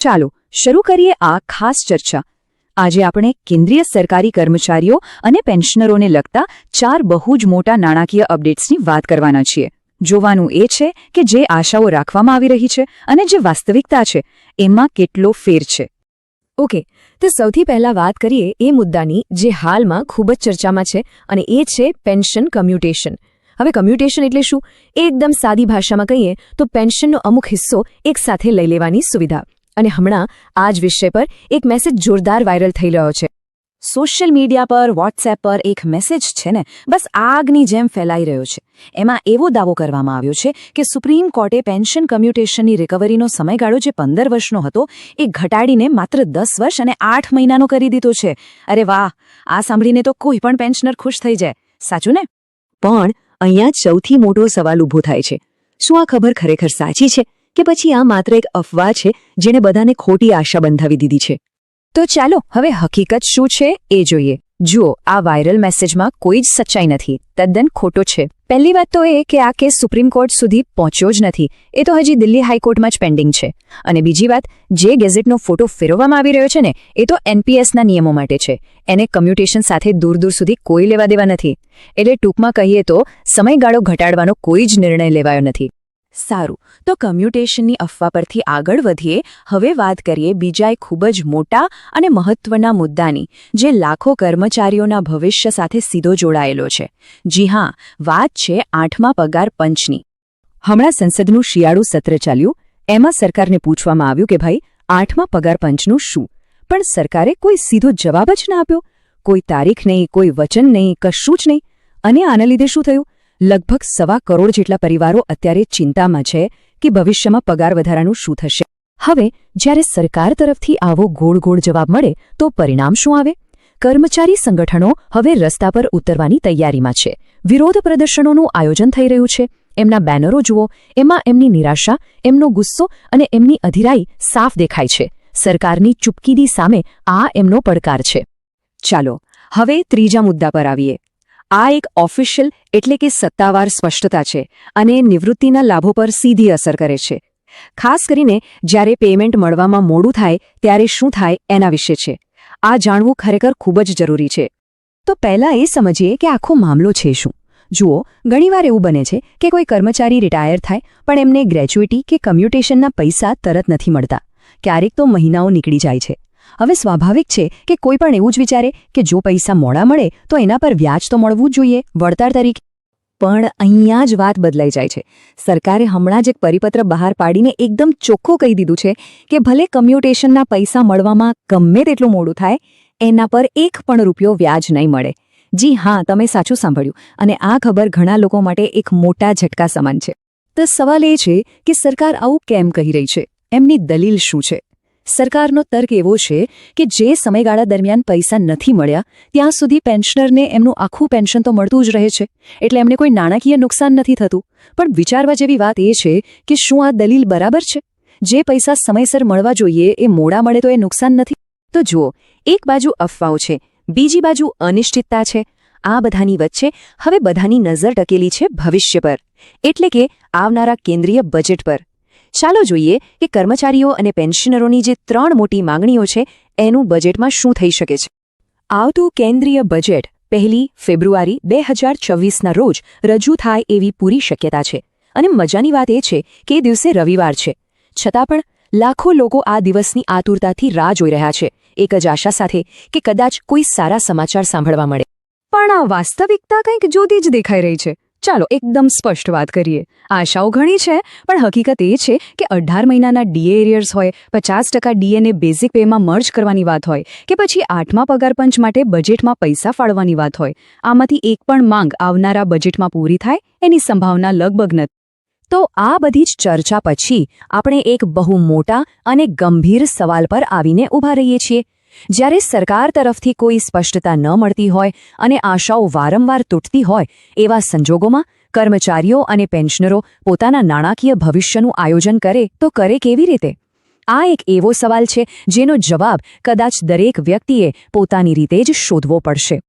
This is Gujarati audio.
ચાલો, શરૂ કરીએ આ ખાસ ચર્ચા. આજે આપણે કેન્દ્રીય સરકારી કર્મચારીઓ અને પેન્શનરોને લગતા ચાર બહુ જ મોટા નાણાકીય અપડેટ્સની વાત કરવાના છીએ. જોવાનું એ છે કે જે આશાઓ રાખવામાં આવી રહી છે અને જે વાસ્તવિકતા છે, એમાં કેટલો ફેર છે. ઓકે, તો સૌથી પહેલા વાત કરીએ એ મુદ્દાની જે હાલમાં ખૂબ જ ચર્ચામાં છે અને એ છે પેન્શન કમ્યુટેશન. હવે કમ્યુટેશન એટલે શું? એ એકદમ સાદી ભાષામાં કહીએ તો પેન્શનનો અમુક હિસ્સો એકસાથે લઈ લેવાની સુવિધા. અને હમણાં આ જ વિષય પર એક મેસેજ જોરદાર વાયરલ થઈ રહ્યો છે. સોશિયલ મીડિયા પર વોટ્સએપ પર એક મેસેજ છે ને, બસ આગની જેમ ફેલાઈ રહ્યો છે. એમાં એવો દાવો કરવામાં આવ્યો છે કે સુપ્રીમ કોર્ટે પેન્શન કમ્યુટેશનની રિકવરીનો સમયગાળો જે પંદર વર્ષનો હતો, એ ઘટાડીને માત્ર દસ વર્ષ અને આઠ મહિનાનો કરી દીધો છે. અરે વાહ! આ સાંભળીને તો કોઈ પણ પેન્શનર ખુશ થઈ જાય. સાચું ને? પણ અહીંયા સૌથી મોટો સવાલ ઊભો થાય છે. શું આ ખબર ખરેખર સાચી છે? કે પછી આ માત્ર એક અફવા છે જેણે બધાને ખોટી આશા બંધાવી દીધી છે? તો ચાલો હવે હકીકત શું છે એ જોઈએ. જુઓ, આ વાયરલ મેસેજમાં કોઈ જ સચ્ચાઈ નથી, તદ્દન ખોટો છે. પહેલી વાત તો એ કે આ કેસ સુપ્રીમ કોર્ટ સુધી પહોંચ્યો જ નથી. એ તો હજી દિલ્હી હાઈકોર્ટમાં જ પેન્ડિંગ છે. અને બીજી વાત, જે ગેઝેટનો ફોટો ફેરવવામાં આવી રહ્યો છે ને, એ તો એનપીએસના નિયમો માટે છે. એને કમ્યુટેશન સાથે દૂર દૂર સુધી કોઈ લેવા દેવા નથી. એટલે ટૂંકમાં કહીએ તો, સમયગાળો ઘટાડવાનો કોઈ જ નિર્ણય લેવાયો નથી. સારું. તો કમ્યુટેશનની અફવા પરથી આગળ વધીએ, હવે વાત કરીએ બીજા એક ખૂબ જ મોટા અને મહત્વના મુદ્દાની, જે લાખો કર્મચારીઓના ભવિષ્ય સાથે સીધો જોડાયેલો છે. જી હા, વાત છે આઠમા પગાર પંચની. હમણાં સંસદનું શિયાળુ સત્ર ચાલ્યું, એમાં સરકારને પૂછવામાં આવ્યું કે ભાઈ, આઠમા પગાર પંચનું શું? પણ સરકારે કોઈ સીધો જવાબ જ ના આપ્યો. કોઈ તારીખ નહીં, કોઈ વચન નહીં, કશું જ નહીં. અને આના લીધે શું થયું? લગભગ સવા કરોડ જેટલા પરિવારો અત્યારે ચિંતામાં છે કે ભવિષ્યમાં પગાર વધારાનું શું થશે. હવે, જ્યારે સરકાર તરફથી આવો ગોળ ગોળ જવાબ મળે, તો પરિણામ શું આવે? કર્મચારી સંગઠનો હવે રસ્તા પર ઉતરવાની તૈયારીમાં છે. વિરોધ પ્રદર્શનોનું આયોજન થઈ રહ્યું છે. એમના બેનરો જુઓ, એમાં એમની નિરાશા, એમનો ગુસ્સો અને એમની અધિરાઈ સાફ દેખાય છે. સરકારની ચૂપકીદી સામે આ એમનો પડકાર છે. ચાલો, હવે ત્રીજા મુદ્દા પર આવીએ. આ એક ઓફિશિયલ એટલે કે સત્તાવાર સ્પષ્ટતા છે અને નિવૃત્તિના લાભો પર સીધી અસર કરે છે. ખાસ કરીને જ્યારે પેમેન્ટ મળવામાં મોડું થાય ત્યારે શું થાય એના વિશે છે. આ જાણવું ખરેખર ખૂબ જ જરૂરી છે. તો પહેલાં એ સમજીએ કે આખો મામલો છે શું. જુઓ, ઘણીવાર એવું બને છે કે કોઈ કર્મચારી રિટાયર થાય, પણ એમને ગ્રેજ્યુએટી કે કમ્યુટેશનના પૈસા તરત નથી મળતા. ક્યારેક તો મહિનાઓ નીકળી જાય છે. હવે સ્વાભાવિક છે કે કોઈ પણ એવું જ વિચારે કે જો પૈસા મોડા મળે, તો એના પર વ્યાજ તો મળવું જ જોઈએ, વળતર તરીકે. પણ અહીંયા જ વાત બદલાઈ જાય છે. સરકારે હમણાં જ એક પરિપત્ર બહાર પાડીને એકદમ ચોખ્ખું કહી દીધું છે કે ભલે કમ્યુટેશનના પૈસા મળવામાં ગમે તેટલું મોડું થાય, એના પર એક પણ રૂપિયો વ્યાજ નહીં મળે. જી હા, તમે સાચું સાંભળ્યું. અને આ ખબર ઘણા લોકો માટે એક મોટા ઝટકા સમાન છે. તો સવાલ એ છે કે સરકાર આવું કેમ કહી રહી છે? એમની દલીલ શું છે? સરકારનો તર્ક એવો છે કે જે સમયગાળા દરમિયાન પૈસા નથી મળ્યા, ત્યાં સુધી પેન્શનરને એમનું આખું પેન્શન તો મળતું જ રહે છે. એટલે એમને કોઈ નાણાકીય નુકસાન નથી થતું. પણ વિચારવા જેવી વાત એ છે કે શું આ દલીલ બરાબર છે? જે પૈસા સમયસર મળવા જોઈએ એ મોડા મળે તો એ નુકસાન નથી? તો જુઓ, એક બાજુ અફવાઓ છે, બીજી બાજુ અનિશ્ચિતતા છે. આ બધાની વચ્ચે હવે બધાની નજર ટકેલી છે ભવિષ્ય પર. એટલે કે આવનારા કેન્દ્રીય બજેટ પર. ચાલો જોઈએ કે કર્મચારીઓ અને પેન્શનરોની જે ત્રણ મોટી માંગણીઓ છે, એનું બજેટમાં શું થઈ શકે છે. આવતું કેન્દ્રીય બજેટ પહેલી ફેબ્રુઆરી બે હજાર છવ્વીસના રોજ રજૂ થાય એવી પૂરી શક્યતા છે. અને મજાની વાત એ છે કે એ દિવસે રવિવાર છે. છતાં પણ લાખો લોકો આ દિવસની આતુરતાથી રાહ જોઈ રહ્યા છે. એક જ આશા સાથે કે કદાચ કોઈ સારા સમાચાર સાંભળવા મળે. પણ આ વાસ્તવિકતા કંઈક જુદી જ દેખાઈ રહી છે. ચાલો એકદમ સ્પષ્ટ વાત કરીએ. આશાઓ ઘણી છે, પણ હકીકત એ છે કે અઢાર મહિનાના ડીએ એરિયર્સ હોય, પચાસ ટકા ડીએને બેઝિક પેમાં મર્જ કરવાની વાત હોય, કે પછી આઠમા પગાર પંચ માટે બજેટમાં પૈસા ફાળવાની વાત હોય. આમાંથી એક પણ માંગ આવનારા બજેટમાં પૂરી થાય, એની સંભાવના લગભગ નથી. તો આ બધી જ ચર્ચા પછી આપણે એક બહુ મોટા અને ગંભીર સવાલ પર આવીને ઊભા રહીએ છીએ. જ્યારે સરકાર તરફથી કોઈ સ્પષ્ટતા ન મળતી હોય અને આશાઓ વારંવાર તૂટતી હોય, એવા સંજોગોમાં કર્મચારીઓ અને પેન્શનરો પોતાના નાણાકીય ભવિષ્યનું આયોજન કરે તો કરે કેવી રીતે? આ એક એવો સવાલ છે જેનો જવાબ કદાચ દરેક વ્યક્તિએ પોતાની રીતે જ શોધવો પડશે.